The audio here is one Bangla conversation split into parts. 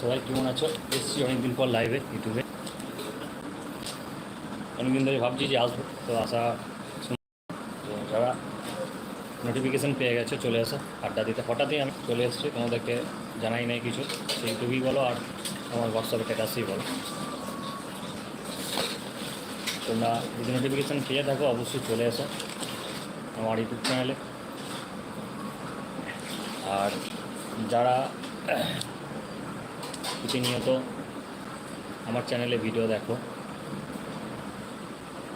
সবাই কেমন আছো? এসছি অনেকদিন পর লাইভে ইউটিউবে অনেকদিন ধরে ভাবছি যে আসব, তো আসা যারা নোটিফিকেশান পেয়ে গেছে, চলে আসো, আড্ডা দিতে। হঠাৎই আমি চলে এসেছি, তোমাদেরকে জানাই নাই কিছু। ইউটিউবেই বলো আর আমার হোয়াটসঅ্যাপে স্ট্যাটাসেই বলো। তোমরা যদি নোটিফিকেশান পেয়ে থাকো, অবশ্যই চলে এসো আমার ইউটিউব চ্যানেলে আর যারা প্রতিনিয়ত আমার চ্যানেলে ভিডিও দেখো।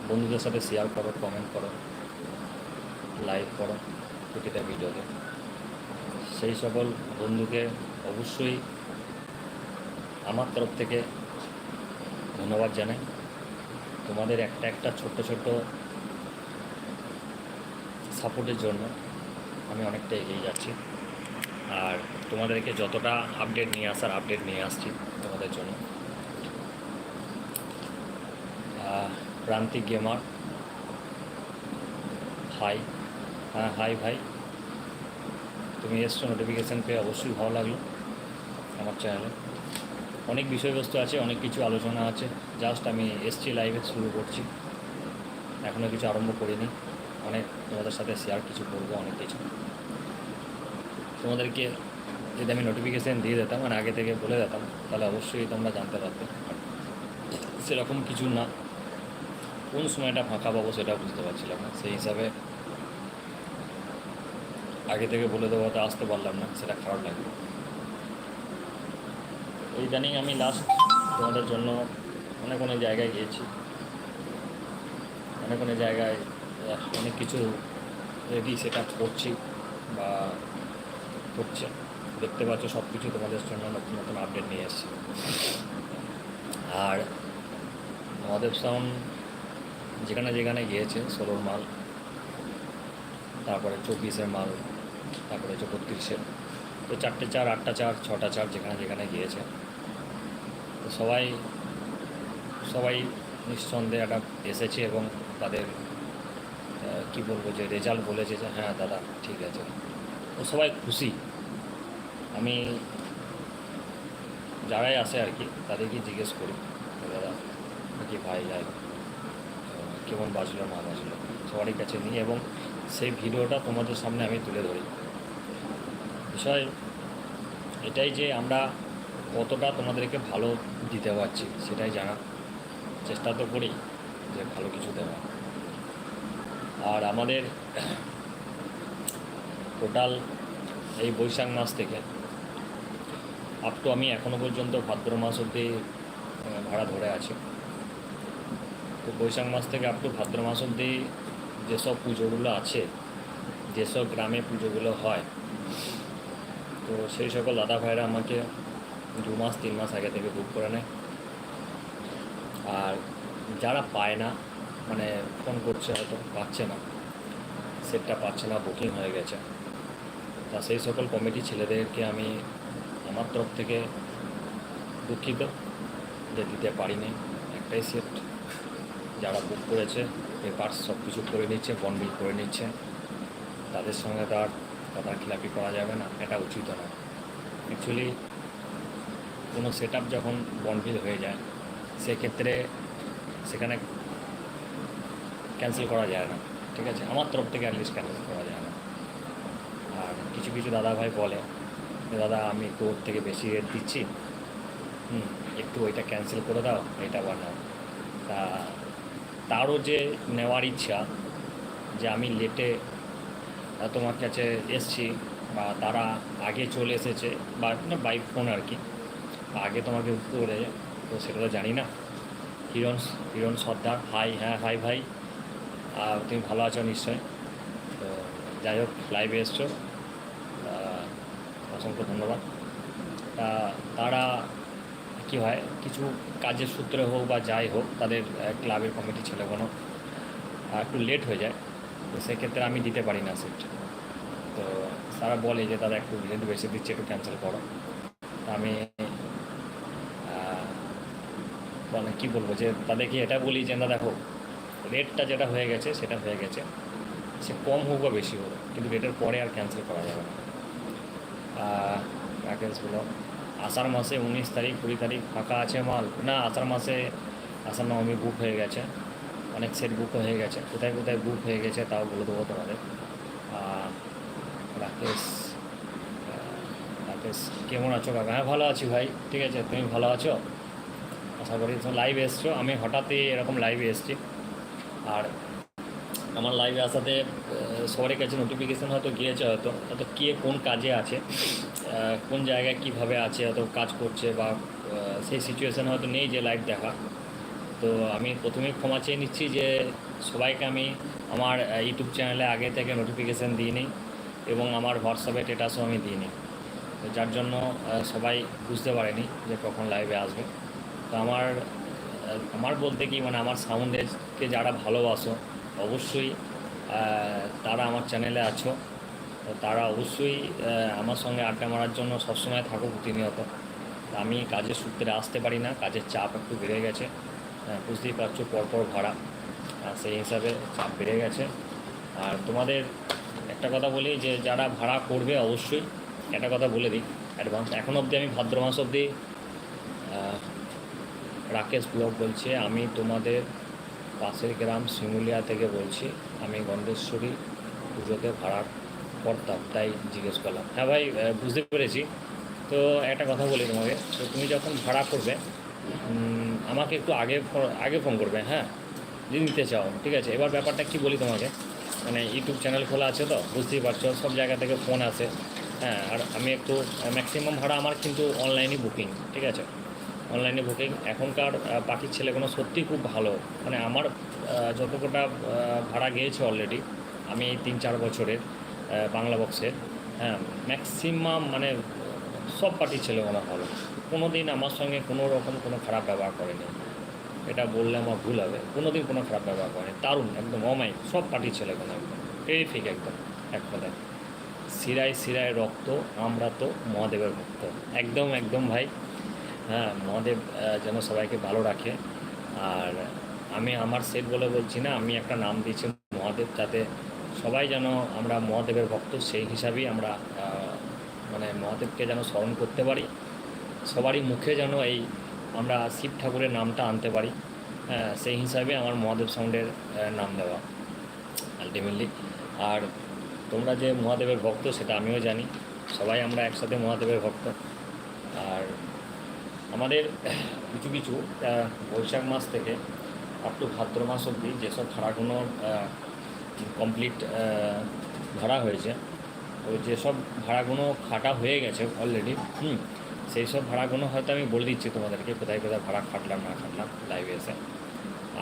বন্ধুদের সাথে শেয়ার করো কমেন্ট করো লাইক করো প্রতিটা ভিডিওতে সেই সকল বন্ধুকে অবশ্যই আমার তরফ থেকে ধন্যবাদ জানাই। তোমাদের একটা একটা ছোট্ট ছোট্ট সাপোর্টের জন্য আমি অনেকটা এগিয়ে যাচ্ছি। আর তোমাদেরকে যতটা আপডেট নিয়ে আসার আপডেট নিয়ে আসছি তোমাদের জন্য। প্রান্তিক গেমার হাই হ্যাঁ হাই ভাই। তুমি এসছো নোটিফিকেশান পেয়ে অবশ্যই ভালো লাগল আমার চ্যানেলে অনেক বিষয়বস্তু আছে, অনেক কিছু আলোচনা আছে। জাস্ট আমি এসছি লাইভে শুরু করছি। এখনও কিছু আরম্ভ করিনি। অনেক তোমাদের সাথে শেয়ার কিছু করব, অনেক কিছু। তোমাদেরকে যদি আমি নোটিফিকেশান দিয়ে দিতাম মানে আগে থেকে বলে দিতাম, তাহলে অবশ্যই তোমরা জানতে পারতে। সেরকম কিছু না। কোন সময়টা ফাঁকা পাবো সেটা বুঝতে পারছিলাম না। সেই হিসাবে আগে থেকে বলে দেবো তো আসতে পারলাম না, সেটা খারাপ লাগবে। ইদানিং আমি লাস্ট তোমাদের জন্য অনেক অনেক জায়গায় গিয়েছি। অনেক অনেক জায়গায় অনেক কিছু রেডি সেট করছি বা করছে। দেখতে পাচ্ছ সব কিছু তোমাদের জন্য নতুন নতুন আপডেট নিয়ে এসেছি। আর মহাদেব সাউন্ড যেখানে যেখানে গিয়েছে, ষোলোর মাল, তারপরে চব্বিশের মাল, তারপরে হচ্ছে বত্রিশের। তো চারটে চার, আটটা চার, ছটা চার যেখানে যেখানে গিয়েছে। তো সবাই সবাই নিঃসন্দেহে একটা এসেছে এবং তাদের কি বলব যে রেজাল্ট বলেছে যে হ্যাঁ দাদা, ঠিক আছে। সবাই খুশি। আমি যারাই আসে আর কি তাদেরকে জিজ্ঞেস করি দাদা কি ভাই আহ, কেমন বাজলো না বাজলো সবারই কাছে নিই এবং সেই ভিডিওটা তোমাদের সামনে আমি তুলে ধরি। বিষয় এটাই যে আমরা কতটা তোমাদেরকে ভালো দিতে পারছি সেটাই জানা চেষ্টা তো করি যে ভালো কিছু দেওয়া আর আমাদের টোটাল এই বৈশাখ মাস থেকে আপ টু আমি এখনও পর্যন্ত ভাদ্র মাস অবধি ভাড়া ধরে আছি। তো বৈশাখ মাস থেকে আপ টু ভাদ্র মাস অবধি যেসব পুজোগুলো আছে, যেসব গ্রামে পুজোগুলো হয়, তো সেই সকল দাদা ভাইরা আমাকে দু মাস, তিন মাস আগে থেকে বুক করে নেয়। আর যারা পায় না মানে ফোন করছে হয়তো, পাচ্ছে না সেটটা পাচ্ছে না বুকিং হয়ে গেছে। তা সেই সকল কমিটি ছেলেদেরকে আমি আমার তরফ থেকে দুঃখিত যে দিতে পারিনি। একটাই সেট যারা বুক করেছে পেপার্স সব কিছু করে নিচ্ছে বনবিল করে নিচ্ছে, তাদের সঙ্গে তো আর কথা খিলাপি করা যাবে না, এটা উচিত না অ্যাকচুয়ালি কোনো সেট যখন বনবিল হয়ে যায়, সেক্ষেত্রে সেখানে ক্যান্সেল করা যায় না, ঠিক আছে? আমার তরফ থেকে অ্যাটলিস্ট ক্যান্সেল করা কিছু কিছু দাদা ভাই বলে দাদা, আমি ওর থেকে বেশি রেট দিচ্ছি। হুম, একটু ওইটা ক্যান্সেল করে দাও, এটা বানাও। তা তারও যে নেওয়ার ইচ্ছা, যে আমি লেটে তোমার কাছে এসছি বা তারা আগে চলে এসেছে বা বাই ফোন আর কি আগে তোমাকে করে তো সেটা তো জানি না। হিরণ হিরণ সর্দার হাই হ্যাঁ হাই ভাই। আর তুমি ভালো আছো নিশ্চয় তো যাই হোক লাইভে এসছো। অসংখ্য ধন্যবাদ। তা, তারা কি হয়, কিছু কাজের সূত্রে হোক বা যাই হোক, তাদের ক্লাবের কমিটি ছেলে কোনো একটু লেট হয়ে যায়, তো সেক্ষেত্রে আমি দিতে পারি না সিট তো তারা বলে যে, তারা একটু রেট বেশি দিচ্ছে, একটু ক্যান্সেল করো। আমি মানে কী বলব যে, তাদেরকে এটা বলি যে, না, দেখো রেটটা যেটা হয়ে গেছে, সেটা হয়ে গেছে। সে কম হোক বা বেশি হোক, কিন্তু রেটের পরে আর ক্যান্সেল করা যাবে না। বলো। আষাঢ় মাসে উনিশ তারিখ, কুড়ি তারিখ ফাঁকা আছে মাল? না, আষাঢ় মাসে, আষাঢ় নবমী বুক হয়ে গেছে। অনেক সেট বুক হয়ে গেছে। কোথায় কোথায় বুক হয়ে গেছে তাও বলে দেবো তোমাদের। রাকেশ রাকেশ, কেমন আছো কাকা? হ্যাঁ ভালো আছি ভাই। ঠিক আছে, তুমি ভালো আছো? আশা করি তুমি লাইভে এসছো। আমি হঠাৎই এরকম লাইভে এসেছি। আর আমার লাইভে আসাতে সবারই কাছে নোটিফিকেশান হয়তো গিয়েছে হয়তো হয়তো কে কোন কাজে আছে কোন জায়গায় কীভাবে আছে, হয়তো কাজ করছে বা সেই সিচুয়েশান হয়তো নেই যে লাইভ দেখা। তো আমি প্রথমেই ক্ষমা চেয়ে নিচ্ছি যে সবাইকে আমি আমার ইউটিউব চ্যানেলে আগে থেকে নোটিফিকেশান দিই নিই এবং আমার হোয়াটসঅ্যাপে স্টেটাসও আমি দিইনি। তো যার জন্য সবাই বুঝতে পারেনি যে কখন লাইভে আসবে। তো আমার আমার বলতে কি মানে আমার সাউন্ডেরকে যারা ভালোবাসো, অবশ্যই তারা আমার চ্যানেলে আছো। তো তারা অবশ্যই আমার সঙ্গে আড্ডা মারার জন্য সবসময় থাকো প্রতিনিয়ত। আমি কাজের সূত্রে আসতে পারি না, কাজের চাপ একটু বেড়ে গেছে। বুঝতেই পারছ, পরপর ভাড়া। সেই হিসাবে চাপ বেড়ে গেছে। আর তোমাদের একটা কথা বলি, যে যারা ভাড়া করবে অবশ্যই, একটা কথা বলে দিই অ্যাডভান্স এখন অবধি আমি ভাদ্র মাস অবধি রাকেশ ব্লগ বলছে, আমি তোমাদের পাশের গ্রাম শিমুলিয়া থেকে বলছি, আমি গন্ধেশ্বরী পুজোতে ভাড়া করতাম তাই জিজ্ঞেস করলাম। হ্যাঁ ভাই বুঝতে পেরেছি। তো একটা কথা বলি তোমাকে, তো তুমি যখন ভাড়া করবে আমাকে একটু আগে আগে ফোন করবে হ্যাঁ? যদি নিতে চাও, ঠিক আছে? এবার ব্যাপারটা কি বলি তোমাকে? মানে ইউটিউব চ্যানেল খোলা আছে তো, বুঝতেই পারছ, সব জায়গা থেকে ফোন আসে হ্যাঁ? আর আমি একটু, ম্যাক্সিমাম ভাড়া আমার কিন্তু অনলাইনই বুকিং, ঠিক আছে? অনলাইনে বুকিং এখনকার পাখির ছেলেগুলো সত্যিই খুব ভালো। মানে আমার আহ, যত কটা ভাড়া গিয়েছে অলরেডি আমি তিন চার বছরের বাংলা বক্সের হ্যাঁ ম্যাক্সিমাম মানে সব পার্টির ছেলেগুলো ভালো। কোনো দিন আমার সঙ্গে কোনো রকম কোনো খারাপ ব্যবহার করেনি। এটা বললে আমার ভুল হবে। কোনো দিন কোনো খারাপ ব্যবহার করেনি। দারুণ একদম অমায়িক সব পার্টির ছেলেগুলো একদম টেরিফিক একদম এক কথায়। শিরায় শিরায় রক্ত আমরা তো মহাদেবের ভক্ত। একদম একদম ভাই। হ্যাঁ মহাদেব যেন সবাইকে ভালো রাখে। আর আমি আমার সেট বলে বলছি না, আমি একটা নাম দিয়েছি মহাদেব যাতে সবাই যেন আমরা মহাদেবের ভক্ত, সেই হিসাবেই আমরা মানে মহাদেবকে যেন স্মরণ করতে পারি। সবারই মুখে যেন এই আমরা শিব ঠাকুরের নামটা আনতে পারি। হ্যাঁ সেই হিসাবে আমার মহাদেব সাউন্ডের নাম দেওয়া আলটিমেটলি আর তোমরা যে মহাদেবের ভক্ত, সেটা আমিও জানি। সবাই আমরা একসাথে মহাদেবের ভক্ত। আর আমাদের কিছু কিছু বৈশাখ মাস থেকে আপ টু ভাদ্র মাস অবধি যেসব ভাড়াগুলো কমপ্লিট ভাড়া হয়েছে, তো যেসব ভাড়াগুলো খাটা হয়ে গেছে অলরেডি হুম, সেই সব ভাড়াগুলো হয়তো আমি বলে দিচ্ছি তোমাদেরকে কোথায় কোথায় ভাড়া খাটলাম, না খাটলাম লাইভে এসে।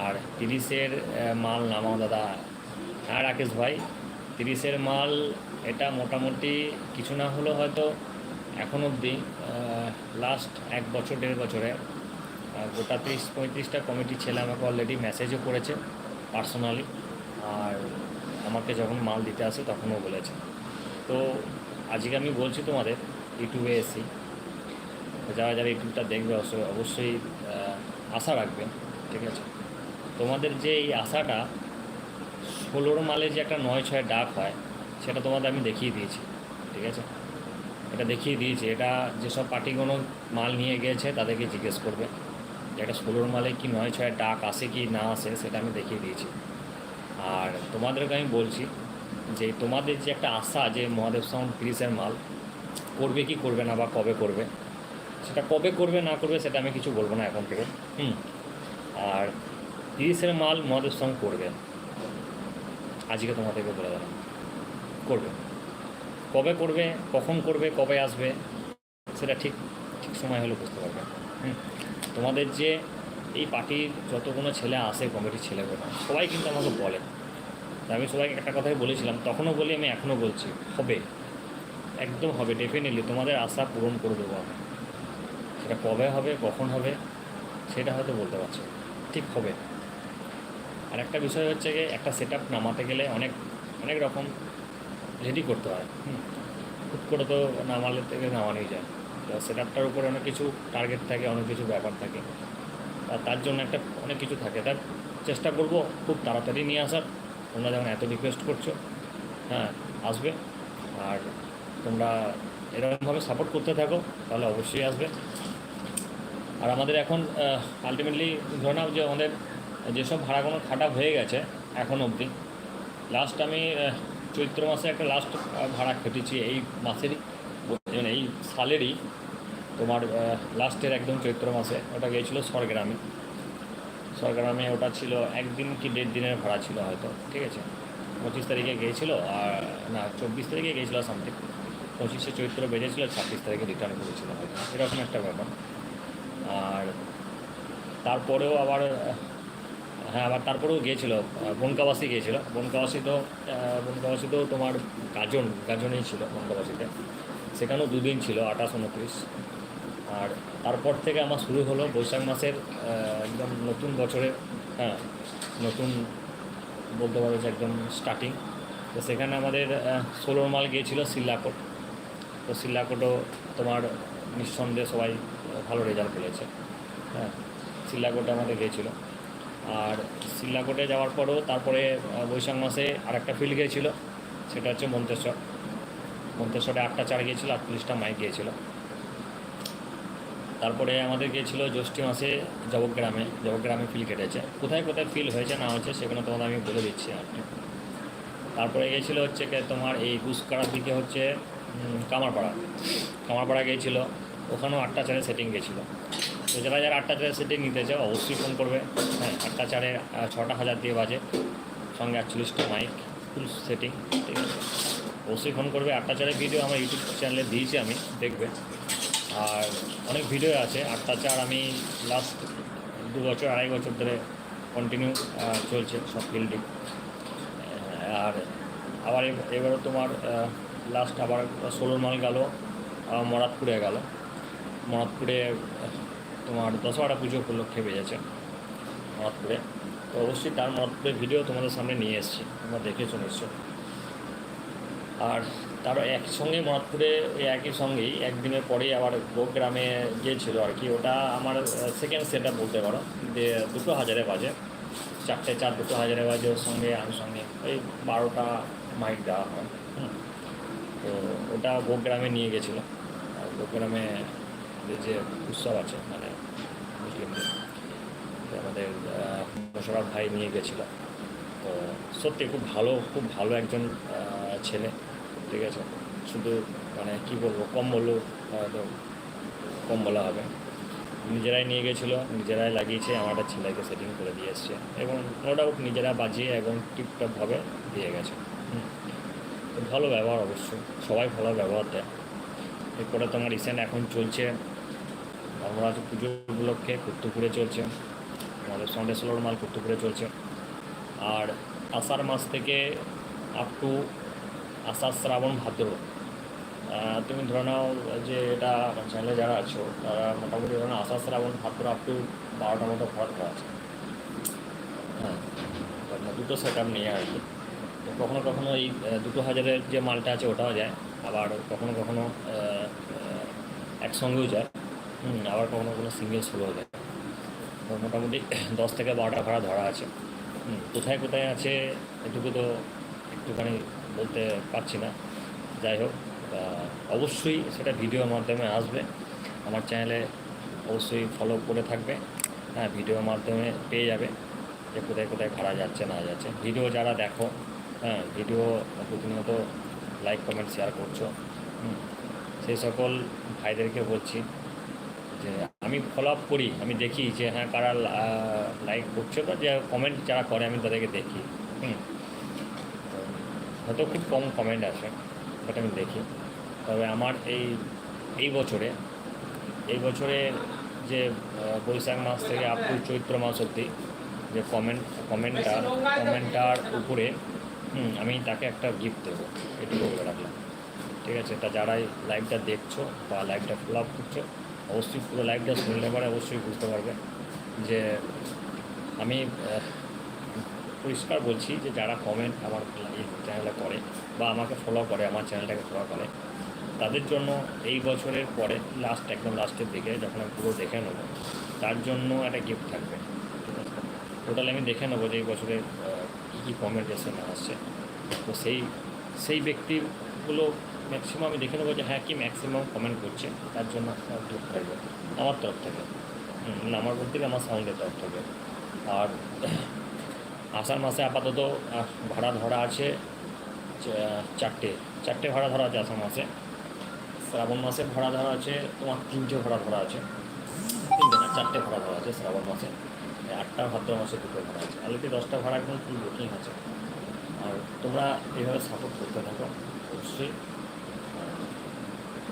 আর তিরিশের মাল নামাও দাদা। হ্যাঁ রাকেশ ভাই, তিরিশের মাল এটা মোটামুটি কিছু না হলেও হয়তো এখন অবধি লাস্ট এক বছর, দেড় বছরে গোটা তিরিশ পঁয়ত্রিশটা কমিটির ছেলে আমাকে অলরেডি মেসেজও করেছে পার্সোনালি আর আমাকে যখন মাল দিতে আসে তখনও বলেছে। তো আজকে আমি বলছি তোমাদের ইউটিউবে এসি। যারা যারা ইউটিউবটা দেখবে, অবশ্যই অবশ্যই আশা রাখবে, ঠিক আছে? তোমাদের যে এই আশাটা, ষোলোর মালে যে একটা নয় ছয় ডাক হয়, সেটা তোমাদের আমি দেখিয়ে দিয়েছি, ঠিক আছে? এটা দেখিয়ে দিয়েছি। এটা যেসব পার্টিগুলো মাল নিয়ে গিয়েছে, তাদেরকে জিজ্ঞেস করবে যে একটা ষোলোর মালে কি নয়, ছয় ডাক আসে কি না আসে, সেটা আমি দেখিয়ে দিয়েছি। আর তোমাদেরকে আমি বলছি যে তোমাদের যে একটা আশা যে মহাদেব সাউন্ড তিরিশের মাল, করবে কি করবে না বা কবে করবে, সেটা কবে করবে না করবে সেটা আমি কিছু বলব না এখন থেকে। হুম। আর তিরিশের মাল মহাদেব সাউন্ড করবে। আজকে তোমাদেরকে বলে দিলাম। করবে। কবে করবে, কখন করবে, কবে আসবে, সেটা ঠিক ঠিক সময় হলে বুঝতে পারবে। হুম। তোমাদের যে এই পার্টির যতগুলো ছেলে আসে কমিটির ছেলেগুলো, সবাই কিন্তু আমাকে বলে। আমি সবাইকে একটা কথাই বলেছিলাম, তখনও বলি, আমি এখনও বলছি, হবে। একদম হবে ডেফিনেটলি তোমাদের আশা পূরণ করে দেবো আমি। সেটা কবে হবে, কখন হবে, সেটা হয়তো বলতে পারছি ঠিক হবে। আর একটা বিষয় হচ্ছে গিয়ে একটা সেট নামাতে গেলে অনেক অনেক রকম রেডি করতে হয়। হুম। হুট করে তো নামালে থেকে নামানোই যায়। তো সেট আপটার উপরে অনেক কিছু টার্গেট থাকে, অনেক কিছু ব্যাপার থাকে। আর তার জন্য একটা অনেক কিছু থাকে। তার চেষ্টা করব খুব তাড়াতাড়ি নিয়ে আসার। তোমরা যেমন এত রিকোয়েস্ট করছ হ্যাঁ আসবে। আর তোমরা এরকমভাবে সাপোর্ট করতে থাকো, তাহলে অবশ্যই আসবে। আর আমাদের এখন আলটিমেটলি ধরে নাও যে আমাদের যেসব ভাড়াগুলো খাটা হয়ে গেছে, এখন অবধি লাস্ট আমি চৈত্র মাসে একটা লাস্ট ভাড়া খেটেছি এই মাসেরই মানে এই সালেরই তোমার লাস্টের একদম চৈত্র মাসে। ওটা গিয়েছিল স্বরগ্রামে। স্বরগ্রামে ওটা ছিল একদিন কি দেড় দিনের ভাড়া ছিল হয়তো, ঠিক আছে? পঁচিশ তারিখে গিয়েছিল আর, না, চব্বিশ তারিখে গিয়েছিল সামথিং পঁচিশে চৈত্র বেজেছিলো, ছাব্বিশ তারিখে রিটার্ন করেছিল। হয়তো এরকম একটা ব্যাপার। আর তারপরেও আবার হ্যাঁ আবার তারপরেও গিয়েছিল বনকাবাসি গিয়েছিল। বনকাবাসি তো বনকাবাসি তো তোমার গাজন, গাজনেই ছিল বনকাবাসিতে। সেখানেও দুদিন ছিল, আঠাশ উনত্রিশ। আর তারপর থেকে আমার শুরু হলো বৈশাখ মাসের একদম নতুন বছরে হ্যাঁ নতুন বলতে পারো যে একদম স্টার্টিং তো সেখানে আমাদের ষোলোর মাল গিয়েছিল সিল্লাকোট। তো সিল্লাকোটও তোমার নিঃসন্দেহে সবাই ভালো রেজাল্ট করেছে হ্যাঁ সিল্লাকোটে আমাদের গিয়েছিল। আর সিল্লাকোটে যাওয়ার পরেও তারপরে বৈশাখ মাসে আর একটা ফিল্ড গিয়েছিল, সেটা হচ্ছে মন্তেশ্বর। মন্তেশ্বরে আটটা চার গিয়েছিল, আটচল্লিশটা মাইক গিয়েছিল। তারপরে আমাদের গিয়েছিল জ্যৈষ্ঠী মাসে জবগ্রামে জবগ্রামে ফিল কেটেছে। কোথায় কোথায় ফিল হয়েছে না হয়েছে সেগুলো তোমাদের আমি বলে দিচ্ছি আর তারপরে গিয়েছিল হচ্ছে তোমার এই গুসকাড়ার দিকে হচ্ছে কামারপাড়া। কামারপাড়া গিয়েছিল, ওখানেও আটটা চারে সেটিং গেছিল তো যারা যারা আটটা চারের সেটিং নিতে চাও অবশ্যই ফোন করবে। হ্যাঁ আটটা চারের ছটা হাজার দিয়ে বাজে। সঙ্গে আটচল্লিশটা মাইক ফুল সেটিং ঠিক আছে? অবশ্যই ফোন করবে। আটটা চারের ভিডিও আমার ইউটিউব চ্যানেলে দিয়েছি আমি, দেখবে। আর অনেক ভিডিও আছে। আটটা চার আমি লাস্ট দু বছর, আড়াই বছর ধরে কন্টিনিউ চলছে সব ফিল্ডিং আর আবার এব- এবারও তোমার লাস্ট আবার ষোলোর মাল গেল মরাদপুরে গেল। মরাদপুরে তোমার দশহরা পুজো উপলক্ষে বেজেছে মরাদপুরে তো অবশ্যই তার মরাদপুরের ভিডিও তোমাদের সামনে নিয়ে এসেছি, তোমরা দেখেছ নিশ্চয় আর তারও একসঙ্গে মরাদপুরে ওই একই সঙ্গেই একদিনের পরেই আবার গ্রামে গিয়েছিল আর কি। ওটা আমার সেকেন্ড সেটআপ বলতে পারো, যে দুটো হাজারে বাজে। চারটে চার, দুটো হাজারে বাজে ওর সঙ্গে, আমি সঙ্গে। ওই বারোটা মাইক দেওয়া হয়। তো ওটা গ্রামে নিয়ে গেছিল। আর গ্রামে যে উৎসব আছে মানে তো আমাদের মোশারফ ভাই নিয়ে গেছিল। তো সত্যি খুব ভালো খুব ভালো একজন ছেলে, ঠিক আছে? শুধু মানে কি বলব, কম বললেও হয়তো কম বলা হবে। নিজেরাই নিয়ে গেছিল, নিজেরাই লাগিয়েছে আমার একটা ছেলেকে সেটিং করে দিয়ে এসছে। এবং নো ডাউট নিজেরা বাজিয়ে এবং টিপটপভাবে দিয়ে গেছে। ভালো ব্যবহার অবশ্যই সবাই ভালো ব্যবহার দেয়। এরপরে তোমার রিসেন্ট এখন চলছে ধর্মরাজ পুজো উপলক্ষে কুত্তুপুরে চলছে। আমাদের সন্দেশ্বর মাল কুত্তুপুরে চলছে। আর আষাঢ় মাস থেকে আপ টু আষাঢ় শ্রাবণ ভাদ্র। তুমি ধরে নাও যে এটা আমার চ্যানেলে যারা আছো, তারা মোটামুটি ধরে নাও আষাঢ় শ্রাবণ, ভাদ্র আপ টু বারোটার মতো ঘর করা আছে। হ্যাঁ দুটো সেট আপ নিয়ে আর কি। তো কখনো কখনো এই দুটো হাজারের যে মালটা আছে ওটাও যায়। আবার কখনো কখনো একসঙ্গেও যায়। আবার কখনো কখনো সিঙ্গেল স্লোও যায় তো মোটামুটি দশ থেকে বারোটা ভাড়া ধরা আছে। কোথায় কোথায় আছে এটুকু তো একটুখানি বলতে পারছি না। যাই হোক অবশ্যই সেটা ভিডিওর মাধ্যমে আসবে। আমার চ্যানেলে অবশ্যই ফলো করে থাকবে। হ্যাঁ ভিডিওর মাধ্যমে পেয়ে যাবে যে কোথায় কোথায় ভাড়া যাচ্ছে, না যাচ্ছে। ভিডিও যারা দেখো হ্যাঁ ভিডিও প্রতিনিয়ত লাইক কমেন্ট শেয়ার করছ। সেই সকল ভাইদেরকে বলছি আমি ফলো আপ করি, আমি দেখি যে হ্যাঁ কারা লাইক করছে বা যে কমেন্ট যারা করে, আমি তাদেরকে দেখি, হুম। হয়তো খুব কম কমেন্ট আসে বাট আমি দেখি। তবে আমার এই এই বছরে এই বছরে যে বৈশাখ মাস থেকে আপ টু চৈত্র মাস অবধি যে কমেন্ট কমেন্টটা কমেন্টটার উপরে আমি তাকে একটা গিফট দেবো। এটুকু বলে রাখলাম। ঠিক আছে? তা যারাই লাইভটা দেখছ বা লাইভটা ফলো আপ করছ অবশ্যই পুরো লাইভটা শুনলে পরে অবশ্যই বুঝতে পারবে যে আমি পরিষ্কার বলছি যে যারা কমেন্ট আমার চ্যানেলে করে বা আমাকে ফলো করে, আমার চ্যানেলটাকে ফলো করে, তাদের জন্য এই বছরের পরে লাস্ট একদম লাস্টের দিকে যখন আমি পুরো দেখে নেব, তার জন্য একটা গিফট থাকবে। টোটাল আমি দেখে নেব যে এই বছরের কী কী কমেন্ট এসে না আসছে। তো সেই সেই ব্যক্তিগুলো ম্যাক্সিমাম আমি দেখে নেব যে হ্যাঁ কি ম্যাক্সিমাম কমেন্ট করছে, তার জন্য গ্রুপ থাকবে আমার তরফ থেকে। মানে আমার বলতে গেলে আমার সাউন্ডের তরফ থেকে। আর আষাঢ় মাসে আপাতত ভাড়া ধরা আছে চারটে চারটে ভাড়া ধরা আছে আষাঢ় মাসে। শ্রাবণ মাসে ভাড়া ধরা আছে, তোমার তিনটে ভাড়া ধরা আছে। তিনটে না, চারটে ভাড়া ধরা আছে শ্রাবণ মাসে। আটটা, ভাদ্র মাসে দুটো ভাড়া আছে। অলরেডি দশটা ভাড়া একদম ফুল বুকিং আছে। আর তোমরা এইভাবে সাপোর্ট করতে থাকো। অবশ্যই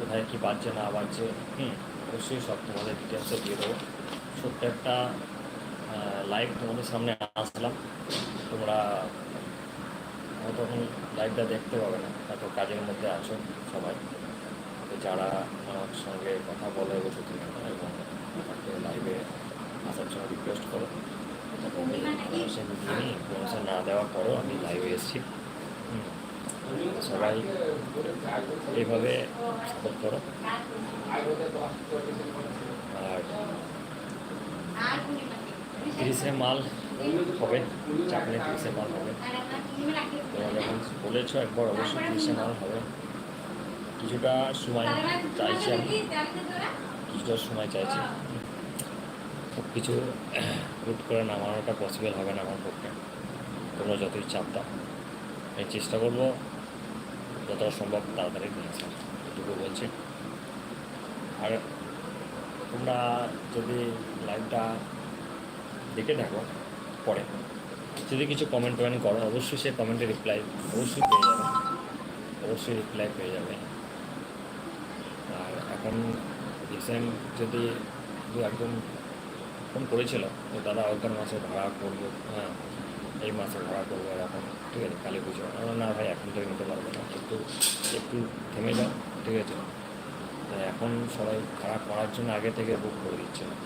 কোথায় কী বাজছে না বাজছে হুম অবশ্যই সব তোমাদের ডিটেলসে দিয়ে দেবো। ছোট্ট একটা লাইভ তোমাদের সামনে আসলাম। তোমরা হয়তো এখন লাইভটা দেখতে পাবে না হয়তো কাজের মধ্যে আছো সবাই। যারা আমার সঙ্গে কথা বলে বসে তুমি এবং আমাকে লাইভে আসার জন্য রিকোয়েস্ট করো পারমিশন দিইনি পারমিশন না দেওয়ার পরেও আমি লাইভে এসেছি। হুম। সবাই এইভাবে সাপোর্ট করো। আর তিরিশে মাল হবে চাপ নেই তিরিশে মাল হবে। তোমরা যখন বলেছ একবার, অবশ্যই তিরিশে মাল হবে। কিছুটা সময় চাইছি আমি। কিছুটা সময় চাইছি। সব কিছু রুট করে নামানোটা পসিবল হবে না আমার পক্ষে। তোমরা যতই চাপ দাও। আমি চেষ্টা করব যতটা সম্ভব তাড়াতাড়ি নিয়ে আসার এটুকু বলছি। আর তোমরা যদি লাইভটা দেখে থাকো পরে, যদি কিছু কমেন্ট টমেন্ট করো, অবশ্যই সেই কমেন্টে রিপ্লাই অবশ্যই পেয়ে যাবে। অবশ্যই রিপ্লাই পেয়ে যাবে। আর এখন রিসেন্ট যদি দু একজন ফোন করেছিল, তো দাদা অজ্ঞান মাসে ভাড়া করব হ্যাঁ। এই মাসে ভাড়া করব এরকম ঠিক আছে কালী পুজো আমি না ভাই, এখন থেকে নিতে পারব না। একটু একটু থেমে যাও, ঠিক আছে? তো এখন সবাই ভাড়া করার জন্য আগে থেকে বুক করে দিচ্ছে। না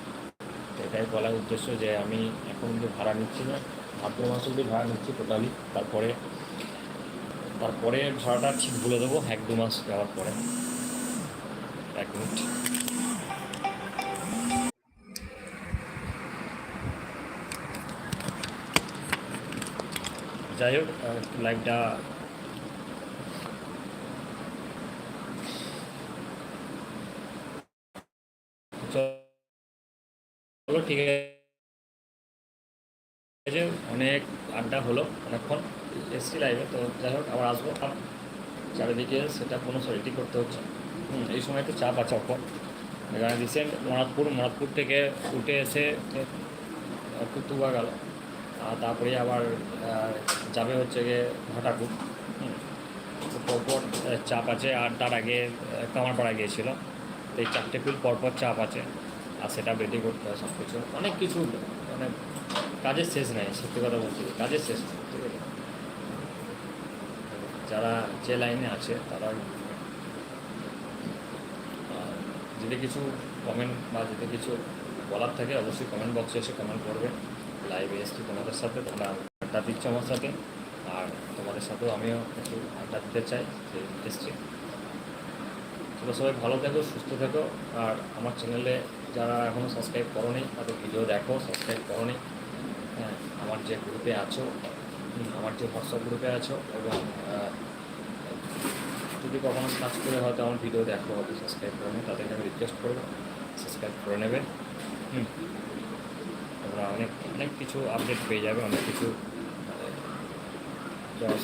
তো এটাই বলার উদ্দেশ্য যে আমি এখন যে ভাড়া নিচ্ছি না, ভাদ্র মাস অব্দি ভাড়া নিচ্ছি টোটালি তারপরে তারপরে ভাড়াটা ঠিক বলে দেবো, এক দু মাস যাওয়ার পরে। এক মিনিট। যাই হোক লাইভটা চলো, ঠিক আছে, অনেক আড্ডা হলো অনেকক্ষণ, এসছি লাইভে তো যাই হোক, আবার আসব। চারিদিকে সেটা কোনো সরিটি করতে হচ্ছে এই সময় একটু চাপ আছে এখানে রিসেন্ট মরাদপুর মরাদপুর থেকে উঠে এসে কুতুবা গেল। আর তারপরে আবার যাবে হচ্ছে গিয়ে হুম। পরপর চাপ আছে আর তার আগে কামারপাড়া গিয়েছিল। তো এই চারটে পিল পরপর চাপ আছে, আর সেটা রেডি করতে হয় সব কিছু অনেক কিছু মানে কাজের শেষ নেই, সত্যি কথা বলছি কাজের শেষ ঠিক আছে? যারা যে লাইনে আছে, তারা যদি কিছু কমেন্ট বা যদি কিছু বলার থাকে, অবশ্যই কমেন্ট বক্সে এসে কমেন্ট করবে। লাইভে এসছি তোমাদের সাথে, তোমরা আড্ডা দিচ্ছ আমার সাথে। আর তোমাদের সাথেও আমিও একটু আড্ডা দিতে চাই, যে এসছি। তোমরা সবাই ভালো থেকো, সুস্থ থেকো। আর আমার চ্যানেলে যারা এখনও সাবস্ক্রাইব করোনি, তাদের ভিডিও দেখো সাবস্ক্রাইব করোনি। হ্যাঁ আমার যে গ্রুপে আছো আমার যে হোয়াটসঅ্যাপ গ্রুপে আছো এবং যদি কখনো সার্চ করে হয়তো আমার ভিডিও দেখো, হয়তো সাবস্ক্রাইব করে নেই তাদেরকে আমি রিকোয়েস্ট করব। সাবস্ক্রাইব করে নেবে। হুম। তোমরা অনেক অনেক কিছু আপডেট পেয়ে যাবে, অনেক কিছু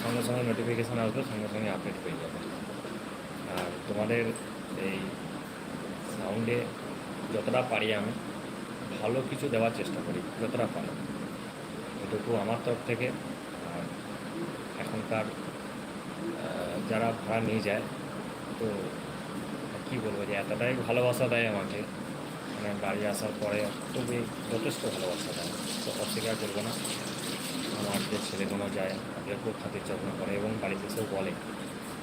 সঙ্গে সঙ্গে নোটিফিকেশান আসবে, সঙ্গে সঙ্গে আপডেট পেয়ে যাবে। আর তোমাদের এই সাউন্ডে যতটা পারি আমি ভালো কিছু দেওয়ার চেষ্টা করি, যতটা পারি। এটুকু আমার তরফ থেকে, আর এখনকার যারা ভাড়া নিয়ে যায়, তো কী বলব যে এতটাই ভালোবাসা দেয় আমাকে মানে বাড়ি আসার পরে খুবই যথেষ্ট ভালোবাসা দেয়। তো অস্বীকার করব না। আমার যে ছেলেগুলো যায় তাদের খুব খাতির যত্ন করে এবং বাড়িতে এসেও বলে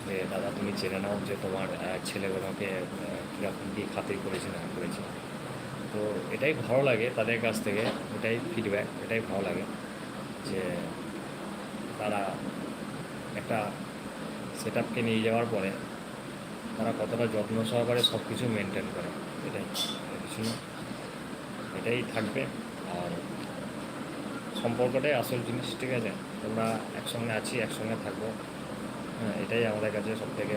যে, দাদা, তুমি জেনে নাও যে তোমার ছেলেগুলোকে কীরকম কী খাতির করেছে না করেছে। তো এটাই ভালো লাগে তাদের কাছ থেকে, এটাই ফিডব্যাক এটাই ভালো লাগে যে তারা একটা সেট আপকে নিয়ে যাওয়ার পরে তারা কতটা যত্ন সহকারে সব কিছু মেনটেন করে। এটাই। কিছু না এটাই থাকবে। আর সম্পর্কটাই আসল জিনিস, ঠিক আছে? তোমরা একসঙ্গে আছি, একসঙ্গে থাকব। হ্যাঁ এটাই আমাদের কাছে সব থেকে।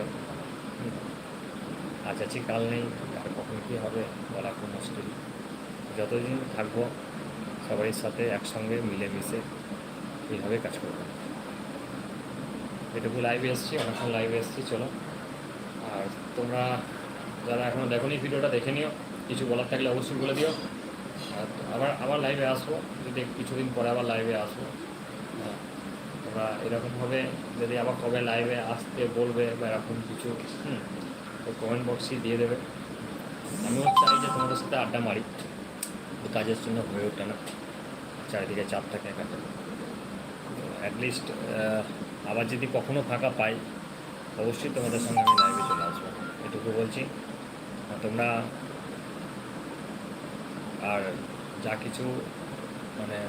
আজ আছি কাল নেই। আর কখন কী হবে, বলা খুব মুশকিল। যতদিন থাকব সবারই সাথে একসঙ্গে, মিলেমিশে এইভাবে কাজ করব। এটুকু লাইভে এসেছি অনেকক্ষণ লাইভে এসেছি, চলো। আর তোমরা যারা এখনও দেখো ভিডিওটা দেখে নিও। কিছু বলার থাকলে অবশ্যই বলে দিও। আবার আবার লাইভে আসব। যদি কিছুদিন পরে আবার লাইভে আসব। হ্যাঁ, তোমরা এরকমভাবে যদি আবার কবে লাইভে আসতে বলবে বা এরকম কিছু তো কমেন্ট বক্সে দিয়ে দেবে। আমিও চাই যে তোমাদের সাথে আড্ডা মারি। কাজের জন্য হয়ে ওঠে না। চারিদিকে চাপ থাকে একাতে। অ্যাটলিস্ট আবার যদি কখনও ফাঁকা পাই অবশ্যই তোমাদের সঙ্গে আমি লাইভে চলে আসব। এটুকু বলছি। তোমরা আর যা কিছু মানে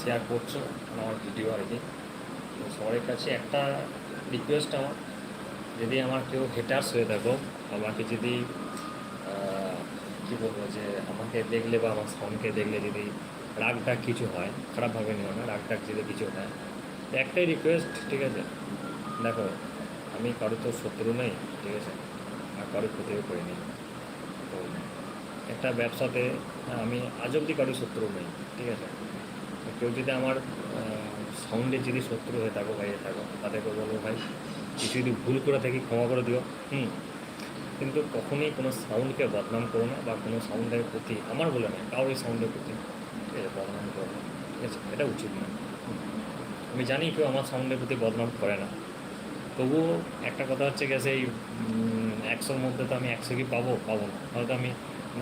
শেয়ার করছ আমার ভিডিও আর কি। সবার কাছে একটা রিকোয়েস্ট আমার, যদি আমার কেউ হেটার্স হয়ে থাকো, আমাকে যদি কী বলব যে, আমাকে দেখলে বা আমার সাউন্ডকে দেখলে যদি রাগ ডাক কিছু হয়, খারাপভাবে নিও না রাগ ডাক যদি কিছু হয় একটাই রিকোয়েস্ট ঠিক আছে? দেখো, আমি কারও তো শত্রু নেই, ঠিক আছে? আর কারও ক্ষতিও করিনি। তো একটা ব্যবসাতে আমি আজ অব্দি কারও শত্রু নেই ঠিক আছে? কেউ যদি আমার সাউন্ডে যদি শত্রু হয়ে থাকো বা ইয়ে থাকো, তাদেরকে বলব, ভাই, কিছু যদি ভুল করে থাকি, ক্ষমা করে দিও। হুম। কিন্তু কখনোই কোনো সাউন্ডকে বদনাম করো না বা কোনো সাউন্ডের প্রতি, আমার বলে না কারোর সাউন্ডের প্রতি বদনাম করো না, ঠিক আছে? এটা উচিত না আমি জানি কেউ আমার সাউন্ডের প্রতি বদনাম করে না। তবুও একটা কথা হচ্ছে গেছে এই একশোর মধ্যে তো আমি একশো কি পাবো? পাবো না। হয়তো আমি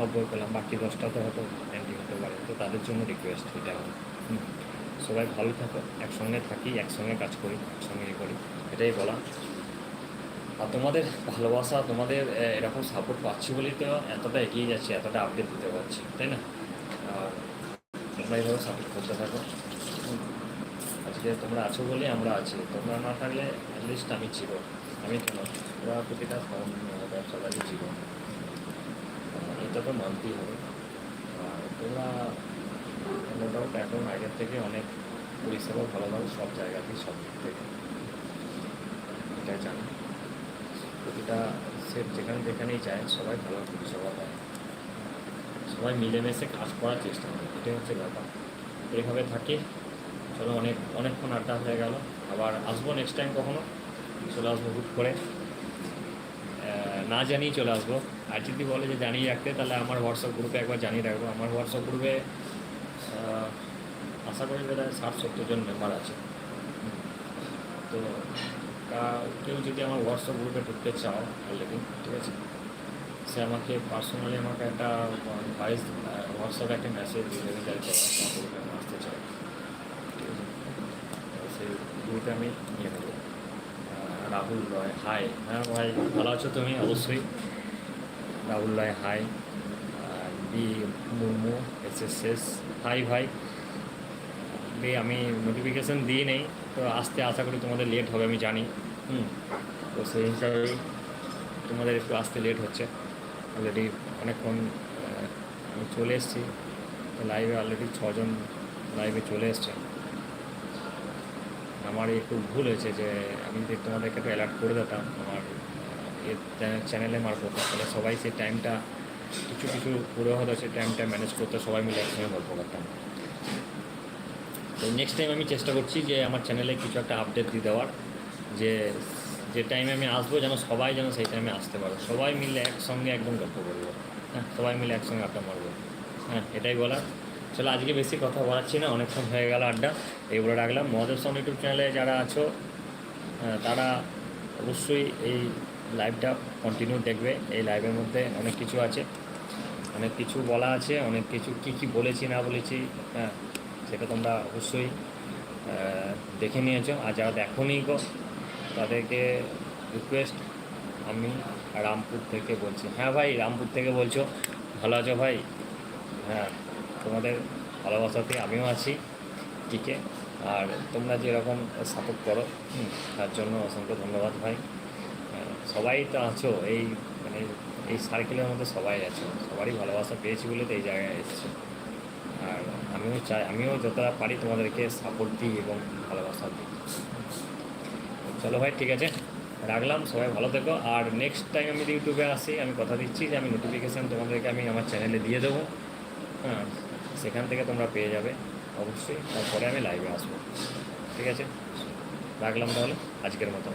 নব্বই পেলাম, বাকি দশটা তো হয়তো অ্যান্টি হতে পারে। তো তাদের জন্য রিকোয়েস্ট এটা। সবাই ভালো থাকো, একসঙ্গে থাকি, একসঙ্গে কাজ করি, একসঙ্গে ইয়ে করি, এটাই বলা। আর তোমাদের ভালোবাসা, তোমাদের এরকম সাপোর্ট পাচ্ছি বলেই তো এতটা এগিয়ে যাচ্ছি, এতটা আপডেট দিতে পারছি, তাই না? আর তোমরা এইভাবে সাপোর্ট করতে থাকো। আজকে তোমরা আছো বলে আমরা আছি। তোমরা না থাকলে অ্যাটলিস্ট আমি ছিল আমি কেন তোমরা প্রতিটা ব্যবসাদারই ছিল আহ, মানতেই হবে। তোমরা নো এখন আগের থেকে অনেক পরিষেবা ভালো ভালো সব জায়গাতেই সব দিক থেকে। এটাই জানি। প্রতিটা সেট যেখানে যেখানেই যায় সবাই ভালো পরিষেবা দেয় সবাই মিলেমিশে কাজ করার চেষ্টা করে এটাই হচ্ছে ব্যাপার। এইভাবে থাকি চলো অনেক অনেকক্ষণ আড্ডা হয়ে গেল। আবার আসব নেক্সট টাইম কখনো। চলে আসব হুট করে। না জানিয়ে চলে আসব। আর যদি বলে যে জানিয়ে রাখতে, তাহলে আমার হোয়াটসঅ্যাপ গ্রুপে একবার জানিয়ে রাখব। আমার হোয়াটসঅ্যাপ গ্রুপে আশা করি হয় ষাট সত্তর জন মেম্বার আছে। তো কেউ যদি আমার হোয়াটসঅ্যাপ গ্রুপে ঢুকতে চাও অলরেডি ঠিক আছে? সে আমাকে পার্সোনালি আমাকে একটা ভয়েস হোয়াটসঅ্যাপে একটা মেসেজ দিয়ে দেবে যাই আসতে চাই ঠিক আছে? সেই গ্রুপে আমি নিয়ে নেব। রাহুল রয় হাই হ্যাঁ ভাই, ভালো আছো তুমি? অবশ্যই। Rahul Roy hi B Murmu S S S hi ভাই। দিয়ে আমি নোটিফিকেশান দিই নেই, তো আসতে আশা করি তোমাদের লেট হবে, আমি জানি। হুম। তো সেই হিসাবেই তোমাদের একটু আসতে লেট হচ্ছে। অলরেডি অনেকক্ষণ আমি চলে এসেছি। লাইভে অলরেডি ছজন লাইভে চলে এসছে। আমার একটু ভুল হয়েছে যে আমি যদি তোমাদেরকে একটু অ্যালার্ট করে দিতাম, আমার চ্যানেলে মারফত তাহলে সবাই সেই টাইমটা কিছু কিছু পুরো হতো সেই টাইমটা ম্যানেজ করতে সবাই মিলে একসঙ্গে গল্প করতাম। তো নেক্সট টাইম আমি চেষ্টা করছি যে আমার চ্যানেলে কিছু একটা আপডেট দিয়ে দেওয়ার, যে যে টাইমে আমি আসব যেন সবাই যেন সেই টাইমে আসতে পারো। সবাই মিলে একসঙ্গে একদম গল্প করব। হ্যাঁ সবাই মিলে একসঙ্গে আড্ডা মারবো। হ্যাঁ এটাই বলার। চলো আজকে বেশি কথা বলাচ্ছি না অনেকক্ষণ হয়ে গেল আড্ডা। এই বলে রাখলাম। মহাদেব সাউন্ড ইউটিউব চ্যানেলে যারা আছো তারা অবশ্যই এই লাইভটা কন্টিনিউ দেখবে। এই লাইভের মধ্যে অনেক কিছু আছে। অনেক কিছু বলা আছে, অনেক কিছু কি কি বলেছি, না বলেছি হ্যাঁ সেটা তোমরা অবশ্যই দেখে নিয়েছো। আর যারা দেখোনি গো, তাদেরকে রিকোয়েস্ট আমি রামপুর থেকে বলছি। হ্যাঁ ভাই, রামপুর থেকে বলছো। ভালো আছো ভাই? হ্যাঁ। তোমাদের ভালোবাসাতে আমিও আছি, টিকে। আর তোমরা যেরকম সাপোর্ট করো তার জন্য অসংখ্য ধন্যবাদ ভাই। সবাই তো আছো, এই মানে এই সার্কেলের মধ্যে সবাই আছো। সবারই ভালোবাসা পেয়েছি বলে তো এই জায়গায় এসেছে। আর আমিও চাই, আমিও যতটা পারি তোমাদেরকে সাপোর্ট দিই এবং ভালোবাসা দিই। চলো ভাই, ঠিক আছে? রাখলাম, সবাই ভালো থেকো। আর নেক্সট টাইম আমি ইউটিউবে আসি, আমি কথা দিচ্ছি যে আমি নোটিফিকেশান তোমাদেরকে আমি আমার চ্যানেলে দিয়ে দেবো। হ্যাঁ। সেখান থেকে তোমরা পেয়ে যাবে। অবশ্যই তারপরে আমি লাইভে আসব। ঠিক আছে? রাখলাম তাহলে? আজকের মতো।